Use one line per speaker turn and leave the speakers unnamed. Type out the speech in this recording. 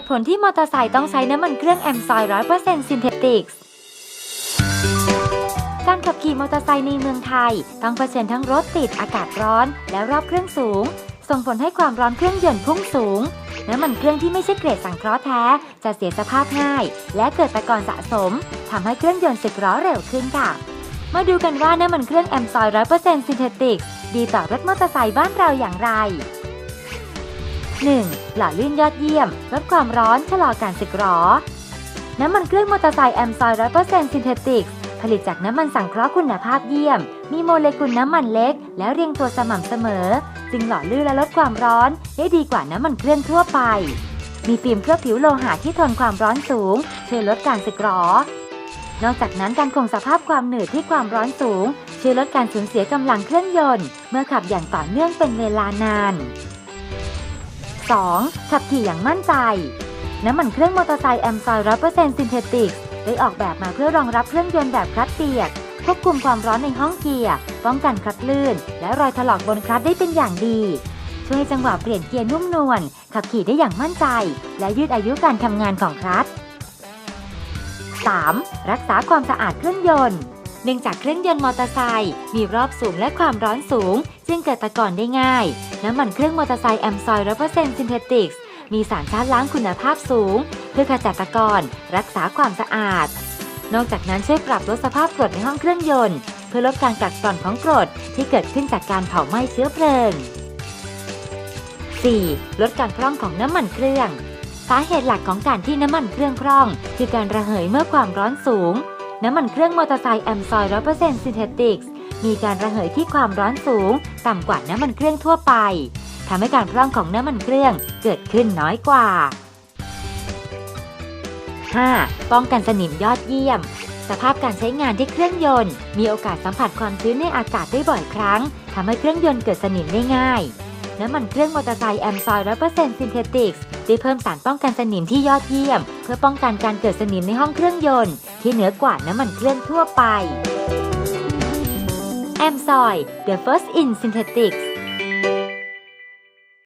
ตุผลที่มอเตอร์ไซค์ต้องใช้น้ำมันเครื่องแอมซอย100%ซินเทติกส์การขับขี่มอเตอร์ไซค์ในเมืองไทย ต้องเผชิญทั้งรถติดอากาศร้อน และรอบเครื่องสูง ส่งผลให้ความร้อนเครื่องยนต์พุ่งสูง น้ำมันเครื่องที่ไม่ใช่เกรดสังเคราะห์แท้ จะเสียสภาพง่าย และเกิดตะกอนสะสมทำให้เครื่องยนต์สึกร้อเร็วขึ้นค่ะ มาดูกันว่าน้ำมันเครื่องแอมซอย100%ซินเทติกส์ดีต่อรถมอเตอร์ไซค์บ้านเราอย่างไร 1. หล่อลื่นยอดเยี่ยม ลดความร้อนชะลอการสึกหรอ น้ำมันเครื่องมอเตอร์ไซค์แอมซอย100%ซินเทติกส์ผลิตจากน้ำมันสังเคราะห์คุณภาพเยี่ยม มีโมเลกุลน้ำมันเล็ก และเรียงตัวสม่ำเสมอ จึงหล่อลื่นและลดความร้อน ได้ดีกว่าน้ำมันเครื่องทั่วไป มีฟิล์มเคลือบผิวโลหะที่ทนความร้อนสูง ช่วยลดการสึกหรอนอกจากนั้นการคงสภาพความหนืดที่ความร้อนสูง ช่วยลดการสูญเสียกำลังเครื่องยนต์ เมื่อขับอย่างต่อเนื่องเป็นเวลานาน 2. ขับขี่อย่างมั่นใจ น้ำมันเครื่องมอเตอร์ไซค์แอมซอย100%ซินเทติกได้ออกแบบมาเพื่อรองรับเครื่องยนต์แบบคลัตเปียก ควบคุมความร้อนในห้องเกียร์ ป้องกันคลัตลื่น และรอยถลอกบนคลัตได้เป็นอย่างดี ช่วยจังหวะเปลี่ยนเกียร์นุ่มนวล ขับขี่ได้อย่างมั่นใจ และยืดอายุการทำงานของคลัต 3. รักษาความสะอาดเครื่องยนต์ เนื่องจากเครื่องยนต์มอเตอร์ไซค์มีรอบสูงและความร้อนสูง จึงเกิดตะกอนได้ง่าย น้ำมันเครื่องมอเตอร์ไซค์แอมซอย100%ซินเทติกส์มีสารชาร์จล้างคุณภาพสูง เพื่อขจัดตะกอนรักษาความสะอาด นอกจากนั้นช่วยปรับลดสภาพกรดในห้องเครื่องยนต์ เพื่อลดการกัดกร่อนของกรดที่เกิดขึ้นจากการเผาไหม้เชื้อเพลิง 4. ลดการพร่องของน้ำมันเครื่อง สาเหตุหลักของการที่น้ำมันเครื่องพร่อง คือการระเหยเมื่อความร้อนสูง น้ำมันเครื่องมอเตอร์ไซค์แอมซอย100%ซินเทติกส์มีการระเหยที่ความร้อนสูง ต่ำกว่าน้ำมันเครื่องทั่วไปทำให้การพร่องของน้ำมันเครื่องเกิดขึ้นน้อยกว่า 5. ป้องกันสนิมยอดเยี่ยม สภาพการใช้งานที่เครื่องยนต์ มีโอกาสสัมผัสความชื้นในอากาศได้บ่อยครั้งทำให้เครื่องยนต์เกิดสนิมได้ง่าย น้ำมันเครื่องมอเตอร์ไซค์แอมซอย100%ซินเทติกส์ ได้เพิ่มสารป้องกันสนิมที่ยอดเยี่ยม เพื่อป้องกันการเกิดสนิมในห้องเครื่องยนต์ ที่เหนือกว่าน้ำมันเครื่องทั่วไปแอมซอย The First in Synthetics